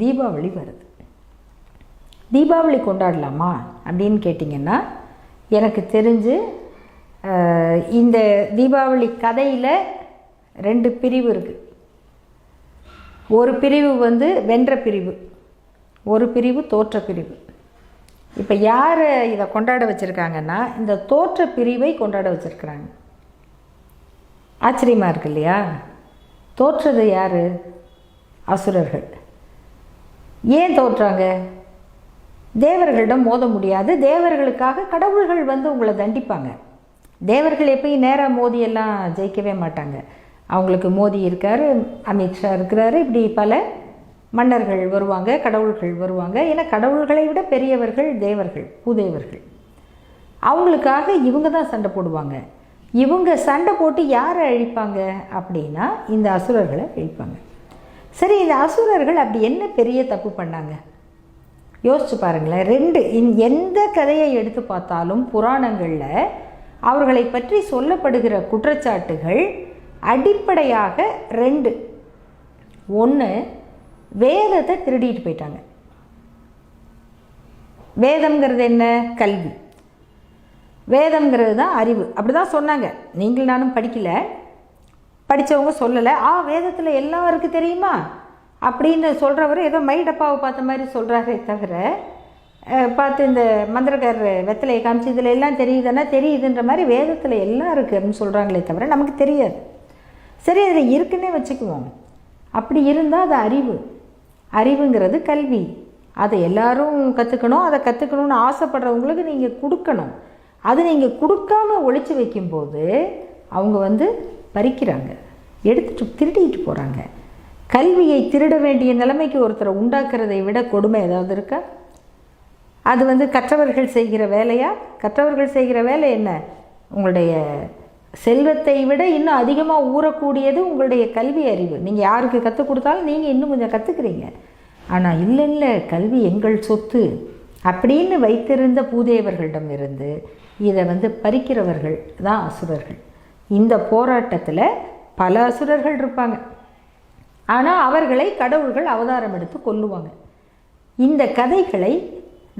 தீபாவளி வருது. தீபாவளி கொண்டாடலாமா அப்படின்னு கேட்டிங்கன்னா எனக்கு தெரிஞ்சு இந்த தீபாவளி கதையில் ரெண்டு பிரிவு இருக்குது ஒரு பிரிவு வந்து வென்ற பிரிவு ஒரு பிரிவு தோற்ற பிரிவு. இப்போ யார் இதை கொண்டாட வச்சுருக்காங்கன்னா இந்த தோற்ற பிரிவை கொண்டாட வச்சுருக்குறாங்க. ஆச்சரியமாக இருக்கு இல்லையா? தோற்றது யார்? அசுரர்கள். ஏன் தோற்றாங்க? தேவர்களிடம் மோத முடியாது. தேவர்களுக்காக கடவுள்கள் வந்து உங்களை தண்டிப்பாங்க. தேவர்கள் எப்பயும் நேராக மோதியெல்லாம் ஜெயிக்கவே மாட்டாங்க. அவங்களுக்கு மோதி இருக்கார் அமித்ஷா இருக்கிறாரு இப்படி பல மன்னர்கள் வருவாங்க கடவுள்கள் வருவாங்க. ஏன்னா கடவுள்களை விட பெரியவர்கள் தேவர்கள் பூதேவர்கள். அவங்களுக்காக இவங்க தான் சண்டை போடுவாங்க. இவங்க சண்டை போட்டு யாரை அழிப்பாங்க அப்படின்னா இந்த அசுரர்களை அழிப்பாங்க. சரி இந்த அசுரர்கள் அப்படி என்ன பெரிய தப்பு பண்ணாங்க? யோசிச்சு பாருங்களேன். ரெண்டு இன் எந்த கதையை எடுத்து பார்த்தாலும் புராணங்களில் அவர்களை பற்றி சொல்லப்படுகிற குற்றச்சாட்டுகள் அடிப்படையாக ரெண்டு. ஒன்று வேதத்தை திருடிட்டு போயிட்டாங்க. வேதம்ங்கிறது என்ன? கல்வி. வேதம்ங்கிறது தான் அறிவு. அப்படி தான் சொன்னாங்க. நீங்கள் நானும் படிக்கலை. படித்தவங்க சொல்லலை. ஆ வேதத்தில் எல்லாருக்கும் தெரியுமா? அப்படின்னு சொல்கிறவர் ஏதோ மைடப்பாவை பார்த்த மாதிரி சொல்கிறாரே தவிர பார்த்து இந்த மந்திரக்காரர் வெத்தலையை காமிச்சு இதில் எல்லாம் தெரியுதுன்னா தெரியுதுன்ற மாதிரி வேதத்தில் எல்லாம் இருக்குது அப்படின்னு சொல்கிறாங்களே தவிர நமக்கு தெரியாது. சரி அதில் இருக்குன்னே வச்சுக்குவோம். அப்படி இருந்தால் அது அறிவு. அறிவுங்கிறது கல்வி. அதை எல்லாரும் கற்றுக்கணும் அதை கற்றுக்கணும்னு ஆசைப்படுறவங்களுக்கு நீங்கள் கொடுக்கணும். அது நீங்கள் கொடுக்காம ஒழிச்சு வைக்கும்போது அவங்க வந்து பறிக்கிறாங்க. எடுத்துட்டு திருடிட்டு போகிறாங்க கல்வியை திருட வேண்டிய நிலைமைக்கு ஒருத்தரை உண்டாக்குறதை விட கொடுமை ஏதாவது இருக்கா? அது வந்து கற்றவர்கள் செய்கிற வேலையா? கற்றவர்கள் செய்கிற வேலை என்ன? உங்களுடைய செல்வத்தை விட இன்னும் அதிகமாக ஊறக்கூடியது உங்களுடைய கல்வி அறிவு. நீங்கள் யாருக்கு கற்றுக் கொடுத்தாலும் நீங்கள் இன்னும் கொஞ்சம் கற்றுக்குறீங்க ஆனால் இல்லை இல்லை கல்வி எங்கள் சொத்து அப்படின்னு வைத்திருந்த பூதேவர்களிடம் இருந்து இதை வந்து பறிக்கிறவர்கள் தான் அசுரர்கள். இந்த போராட்டத்தில் பல அசுரர்கள் இருப்பாங்க. ஆனால் அவர்களை கடவுள்கள் அவதாரம் எடுத்து கொல்லுவாங்க. இந்த கதைகளை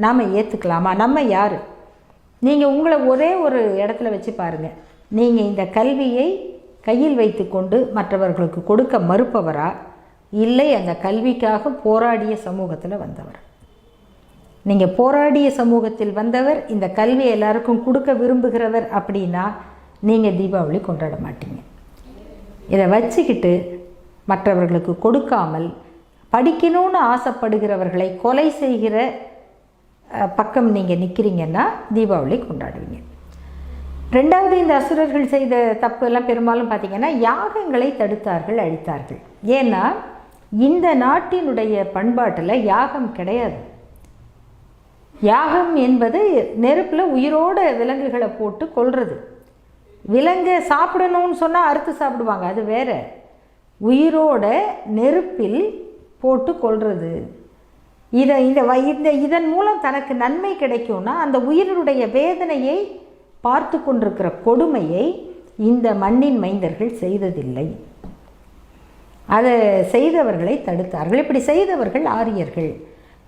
நாம் ஏற்றுக்கலாமா நம்ம யார்? நீங்கள் உங்களை ஒரே ஒரு இடத்துல வச்சு பாருங்கள் நீங்கள் இந்த கல்வியை கையில் வைத்து கொண்டு மற்றவர்களுக்கு கொடுக்க மறுப்பவரா? இல்லை அந்த கல்விக்காக போராடிய சமூகத்தில் வந்தவர். நீங்கள் போராடிய சமூகத்தில் வந்தவர் இந்த கல்வியை எல்லாருக்கும் கொடுக்க விரும்புகிறவர் அப்படின்னா நீங்கள் தீபாவளி கொண்டாட மாட்டீங்க. இதை வச்சுக்கிட்டு மற்றவர்களுக்கு கொடுக்காமல் படிக்கணும்னு ஆசைப்படுகிறவர்களை கொலை செய்கிற பக்கம் நீங்கள் நிற்கிறீங்கன்னா தீபாவளி கொண்டாடுவீங்க. ரெண்டாவது இந்த அசுரர்கள் செய்த தப்பு எல்லாம் பெரும்பாலும் பார்த்தீங்கன்னா யாகங்களை தடுத்தார்கள் அழித்தார்கள். ஏன்னா இந்த நாட்டினுடைய பண்பாட்டில் யாகம் கிடையாது. யாகம் என்பது நெருப்பில் உயிரோட விலங்குகளை போட்டு கொள்வது விலங்கு சாப்பிடணும்னு சொன்னால் அறுத்து சாப்பிடுவாங்க. அது வேற. உயிரோட நெருப்பில் போட்டு கொள்வது இதை இந்த வ- இந்த இதன் மூலம் தனக்கு நன்மை கிடைக்கும்னா அந்த உயிரினுடைய வேதனையை பார்த்து கொண்டிருக்கிற கொடுமையை இந்த மண்ணின் மைந்தர்கள் செய்ததில்லை. அதை செய்தவர்களை தடுத்தார்கள். இப்படி செய்தவர்கள் ஆரியர்கள்.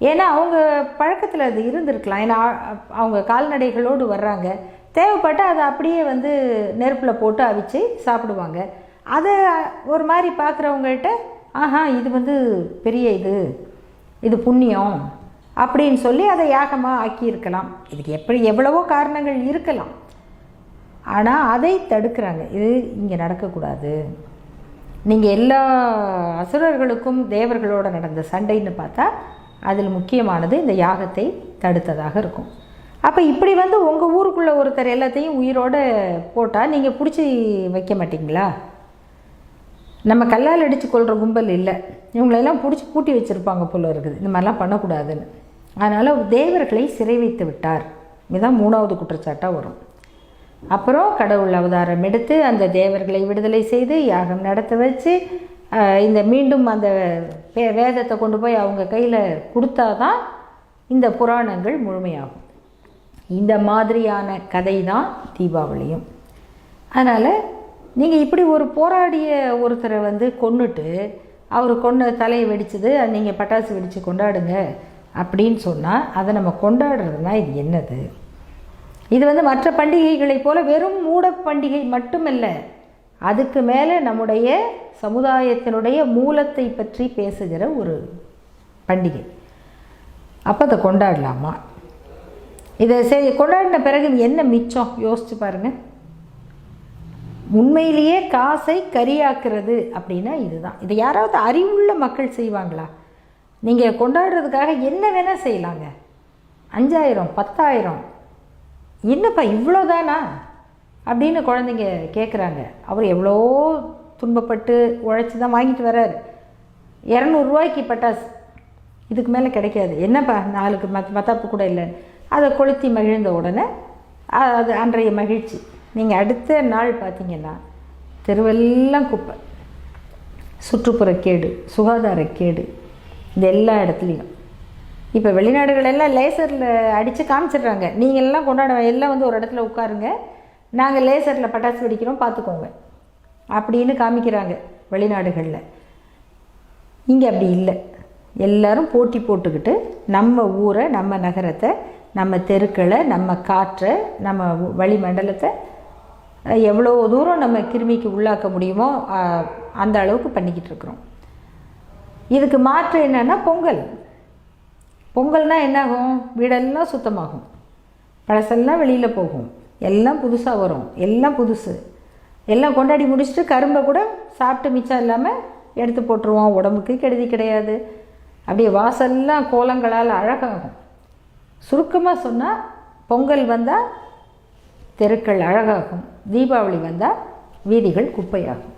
ஏன்னா அவங்க பழக்கத்தில் அது இருந்திருக்கலாம். ஏன்னா அவங்க கால்நடைகளோடு வர்றாங்க. தேவைப்பட்டால் அதை அப்படியே வந்து நெருப்பில் போட்டு அவிச்சு சாப்பிடுவாங்க. அதை ஒரு மாதிரி பார்க்குறவங்கள்ட்ட ஆஹா இது வந்து பெரிய இது இது புண்ணியம் அப்படின்னு சொல்லி அதை யாகமாக ஆக்கியிருக்கலாம். இதுக்கு எப்படி எவ்வளவோ காரணங்கள் இருக்கலாம். ஆனால் அதை தடுக்கிறாங்க. இது இங்கே நடக்கக்கூடாது. நீங்கள் எல்லா அசுரர்களுக்கும் தேவர்களோடு நடந்த சண்டைன்னு பார்த்தா அதில் முக்கியமானது இந்த யாகத்தை தடுத்ததாக இருக்கும். அப்போ இப்படி வந்து உங்கள் ஊருக்குள்ளே ஒருத்தர் எல்லாத்தையும் உயிரோட போட்டால் நீங்கள் பிடிச்சி வைக்க மாட்டிங்களா? நம்ம கல்லால் அடித்து கொள்கிற கும்பல் இல்லை. இவங்களெல்லாம் பிடிச்சி பூட்டி வச்சுருப்பாங்க போல இருக்குது. இந்த மாதிரிலாம் பண்ணக்கூடாதுன்னு. அதனால் தேவர்களை சிறை வைத்து விட்டார். இதுதான் மூணாவது குற்றச்சாட்டாக வரும். அப்புறம் கடவுள் அவதாரம் எடுத்து அந்த தேவர்களை விடுதலை செய்து யாகம் நடத்த வச்சு இந்த மீண்டும் அந்த வே- வேதத்தை கொண்டு போய் அவங்க கையில் கொடுத்தாதான் இந்த புராணங்கள் முழுமையாகும். இந்த மாதிரியான கதை தான் தீபாவளியும். அதனால் நீங்கள் இப்படி ஒரு போராடிய ஒருத்தரை வந்து கொண்டுட்டு அவர் கொண்ட தலையை வெடிச்சது நீங்கள் பட்டாசு வெடித்து கொண்டாடுங்க அப்படின்னு சொன்னால் அதை நம்ம கொண்டாடுறதுனா இது என்னது? இது வந்து மற்ற பண்டிகைகளைப் போல வெறும் மூட பண்டிகை மட்டுமல்ல அதுக்கு மேலே நம்முடைய சமுதாயத்தினுடைய மூலத்தை பற்றி பேசுகிற ஒரு பண்டிகை. அப்போ அதை கொண்டாடலாமா? இதை செய் கொண்டாடின பிறகு என்ன மிச்சம்? யோசிச்சு பாருங்கள் உண்மையிலேயே காசை கரியாக்குறது அப்படின்னா இதுதான். இதை யாராவது அறிவுள்ள மக்கள் செய்வாங்களா? நீங்கள் கொண்டாடுறதுக்காக என்ன வேணால் செய்யலாங்க. அஞ்சாயிரம் பத்தாயிரம். என்னப்பா இவ்வளோதானா அப்படின்னு குழந்தைங்க கேட்குறாங்க அவர் எவ்வளோ துன்பப்பட்டு உழைச்சி தான் வாங்கிட்டு வர்றார். இரநூறுவாய்க்கு பட்டாசு. இதுக்கு மேலே கிடைக்காது. என்னப்பா நாளுக்கு மத் மத்தாப்பு கூட இல்லை அதை கொளுத்தி மகிழ்ந்த உடனே அது அன்றைய மகிழ்ச்சி. நீங்கள் அடுத்த நாள் பார்த்தீங்கன்னா தெருவெல்லாம் குப்பை. சுற்றுப்புற கேடு சுகாதார கேடு. இது எல்லா இடத்துலையும். இப்போ வெளிநாடுகளெல்லாம் லேசரில் அடித்து காமிச்சிடுறாங்க. நீங்கள் எல்லாம் கொண்டாட எல்லாம் வந்து ஒரு இடத்துல உட்காருங்க. நாங்கள் லேசரில் பட்டாசு வெடிக்கிறோம் பார்த்துக்கோங்க. அப்படின்னு காமிக்கிறாங்க வெளிநாடுகளில். இங்கே அப்படி இல்லை. எல்லோரும் போட்டி போட்டுக்கிட்டு நம்ம ஊரை நம்ம நகரத்தை நம்ம தெருக்களை நம்ம காற்றை நம்ம வளிமண்டலத்தை எவ்வளோ தூரம் நம்ம கிருமிக்கு உள்ளாக்க முடியுமோ அந்த அளவுக்கு பண்ணிக்கிட்டு இருக்கிறோம். இதுக்கு மாற்று என்னன்னா பொங்கல். பொங்கல்னால் என்னாகும்? வீடெல்லாம் சுத்தமாகும். பழசெல்லாம் வெளியில் போகும். எல்லாம் புதுசாக வரும். எல்லாம் புதுசு. எல்லாம் கொண்டாடி முடிச்சுட்டு கரும்பை கூட சாப்பிட்டு மிச்சம் இல்லாமல் எடுத்து போட்டுருவோம். உடம்புக்கு கெடுதி கிடையாது. அப்படியே வாசல்லாம் கோலங்களால் அழகாகும். சுருக்கமாக சொன்னால் பொங்கல் வந்தால் தெருக்கள் அழகாகும். தீபாவளி வந்தால் வீதிகள் குப்பையாகும்.